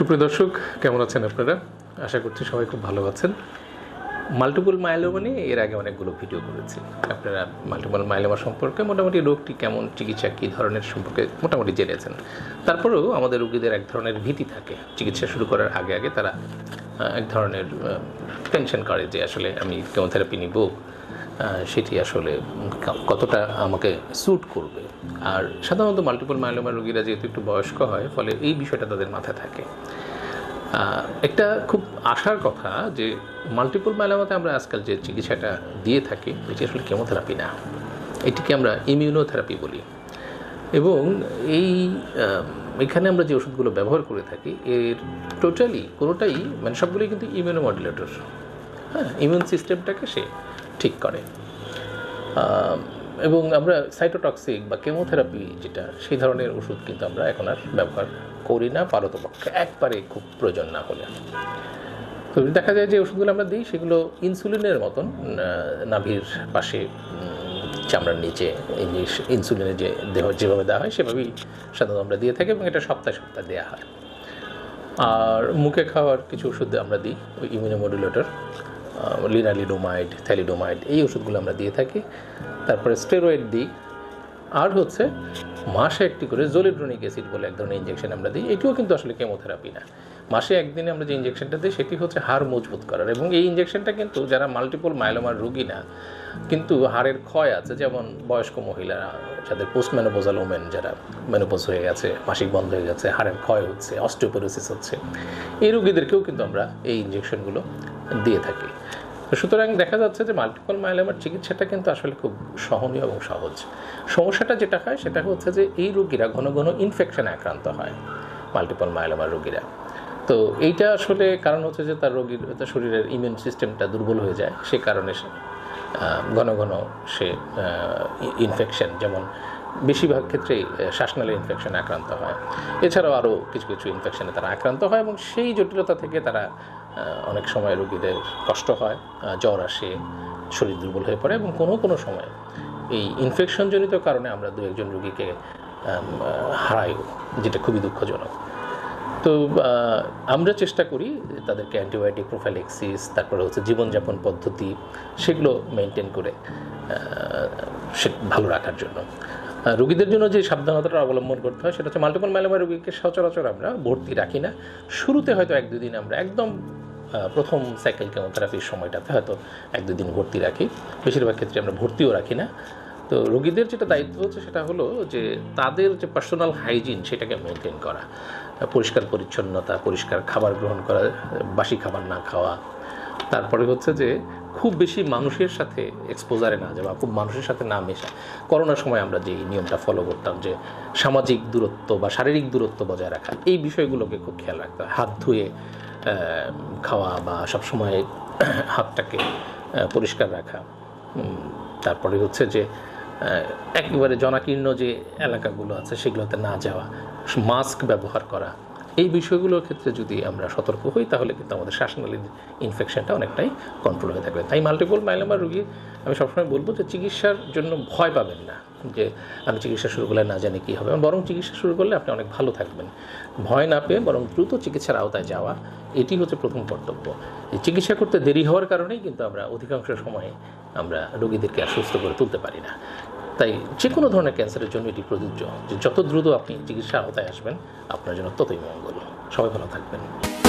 সুপ্রিয় দর্শক, কেমন আছেন আপনারা? আশা করছি সবাই খুব ভালো আছেন। মাল্টিপল মাইলোমা নিয়ে এর আগে অনেকগুলো ভিডিও করেছি। আপনারা মাল্টিপল মাইলোমা সম্পর্কে মোটামুটি রোগটি কেমন, চিকিৎসা কী ধরনের সম্পর্কে মোটামুটি জেনেছেন। তারপরেও আমাদের রোগীদের এক ধরনের ভীতি থাকে। চিকিৎসা শুরু করার আগে আগে তারা এক ধরনের টেনশন করে যে আসলে আমি কেমোথেরাপি নিব। সেটি আসলে কতটা আমাকে স্যুট করবে। আর সাধারণত মাল্টিপল মাইলোমা রোগীরা যেহেতু একটু বয়স্ক হয়, ফলে এই বিষয়টা তাদের মাথায় থাকে। একটা খুব আশার কথা যে মাল্টিপল মাইলোমাতে আমরা আজকাল যে চিকিৎসাটা দিয়ে থাকি, এটি আসলে কেমোথেরাপি না। এটিকে আমরা ইমিউনোথেরাপি বলি। এবং এই এখানে আমরা যে ওষুধগুলো ব্যবহার করে থাকি, এর টোটালি কোনোটাই মানে সবগুলোই কিন্তু ইমিউনো মডুলেটর হ্যাঁ ইমিউন সিস্টেমটাকে সে ঠিক করে। এবং আমরা সাইটোটক্সিক বা কেমোথেরাপি যেটা, সেই ধরনের ওষুধ কিন্তু আমরা এখন আর ব্যবহার করি না পারতপক্ষে। একবারে খুব প্রয়োজন না হলে। তো দেখা যায় যে ওষুধগুলো আমরা দিই, সেগুলো ইনসুলিনের মতন নাভির পাশে চামড়ার নিচে ইনসুলিনের যে দেহ যেভাবে দেওয়া হয়, সেভাবেই সাধারণত আমরা দিয়ে থাকি এবং এটা সপ্তাহে সপ্তাহে দেওয়া হয়। আর মুখে খাওয়ার কিছু ওষুধ আমরা দিই, ওই ইমিউনোমডুলেটর লিনালিডোমাইড থ্যালিডোমাইড এই ওষুধগুলো আমরা দিয়ে থাকি। তারপরে স্টেরয়েড দিই। আর হচ্ছে, মাসে একটি করে জোলিড্রোনিক অ্যাসিড বলে এক ধরনের ইঞ্জেকশন আমরা দিই। এটিও কিন্তু আসলে কেমোথেরাপি না। মাসে একদিনে আমরা যে ইঞ্জেকশনটা দিই, সেটি হচ্ছে হাড় মজবুত করার। এবং এই ইঞ্জেকশনটা কিন্তু যারা মাল্টিপল মাইলোমার রুগী না, কিন্তু হাড়ের ক্ষয় আছে, যেমন বয়স্ক মহিলারা, যাদের পোস্ট মেনোপোজাল ওমেন যারা মেনোপোজ হয়ে গেছে, মাসিক বন্ধ হয়ে গেছে, হাড়ের ক্ষয় হচ্ছে অস্টিওপোরোসিস হচ্ছে, এই রুগীদেরকেও কিন্তু আমরা এই ইঞ্জেকশনগুলো দিয়ে থাকি। সুতরাং দেখা যাচ্ছে যে মাল্টিপল মাইলোমার চিকিৎসাটা কিন্তু আসলে খুব সহনীয় এবং সহজ। সমস্যাটা যেটা হয়, সেটা হচ্ছে যে এই রোগীরা ঘন ঘন ইনফেকশনে আক্রান্ত হয় মাল্টিপল মাইলোমার রোগীরা। তো এইটা আসলে কারণ হচ্ছে যে তার রোগীর তার শরীরের ইমিউন সিস্টেমটা দুর্বল হয়ে যায় সে কারণে সে, ঘন ঘন সে ইনফেকশন যেমন বেশিরভাগ ক্ষেত্রেই শ্বাসনালী ইনফেকশনে আক্রান্ত হয়। এছাড়াও আরও কিছু কিছু ইনফেকশনে তারা আক্রান্ত হয় এবং সেই জটিলতা থেকে তারা অনেক সময় রোগীদের কষ্ট হয় জ্বর আসে শরীর দুর্বল হয়ে পড়ে এবং কোনো কোনো সময় এই ইনফেকশনজনিত কারণে আমরা দু একজন রোগীকে হারাইও যেটা খুবই দুঃখজনক। তো আমরা চেষ্টা করি তাদেরকে অ্যান্টিবায়োটিক প্রোফাইলেক্সিস, তারপরে হচ্ছে জীবনযাপন পদ্ধতি, সেগুলো মেনটেন করে সে ভালো রাখার জন্য। রোগীদের জন্য যে সাবধানতাটা অবলম্বন করতে হয়, সেটা হচ্ছে মাল্টিপল মাইলোমা রোগীকে সচরাচর আমরা ভর্তি রাখি না। শুরুতে হয়তো এক দুদিন আমরা একদম প্রথম সাইকেল কেমোথেরাপির সময়টাতে হয়তো এক দুদিন ভর্তি রাখি। বেশিরভাগ ক্ষেত্রে আমরা ভর্তিও রাখি না। তো রোগীদের যেটা দায়িত্ব হচ্ছে সেটা হলো যে তাদের যে পার্সোনাল হাইজিন সেটাকে মেনটেন করা। পরিষ্কার পরিচ্ছন্নতা, পরিষ্কার খাবার গ্রহণ করা, বাসি খাবার না খাওয়া। তারপরে হচ্ছে যে খুব বেশি মানুষের সাথে এক্সপোজারে না যাওয়া, খুব মানুষের সাথে না মেশা। করোনার সময় আমরা যে নিয়মটা ফলো করতাম যে সামাজিক দূরত্ব বা শারীরিক দূরত্ব বজায় রাখা, এই বিষয়গুলোকে খুব খেয়াল রাখতে হয়। হাত ধুয়ে খাওয়া বা সবসময় হাতটাকে পরিষ্কার রাখা। তারপরে হচ্ছে যে একেবারে জনাকীর্ণ যে এলাকাগুলো আছে, সেগুলোতে না যাওয়া, মাস্ক ব্যবহার করা, এই বিষয়গুলোর ক্ষেত্রে যদি আমরা সতর্ক হই, তাহলে কিন্তু আমাদের শ্বাসনালীর ইনফেকশনটা অনেকটাই কন্ট্রোল হয়ে থাকবে। তাই মাল্টিপল মাইলোমা রোগী, আমি সবসময় বলব যে চিকিৎসার জন্য ভয় পাবেন না, যে আমি চিকিৎসা শুরু করলে না জানি কী হবে। বরং চিকিৎসা শুরু করলে আপনি অনেক ভালো থাকবেন। ভয় না পেয়ে বরং দ্রুত চিকিৎসার আওতায় যাওয়া, এটি হচ্ছে প্রথম কর্তব্য। এই চিকিৎসা করতে দেরি হওয়ার কারণেই কিন্তু আমরা অধিকাংশ সময়ে আমরা রোগীদেরকে আর সুস্থ করে তুলতে পারি না। তাই যে কোনো ধরনের ক্যান্সারের জন্য এটি প্রযোজ্য। যে যত দ্রুত আপনি চিকিৎসার আওতায় আসবেন, আপনার জন্য ততই মঙ্গল। সবাই ভালো থাকবেন।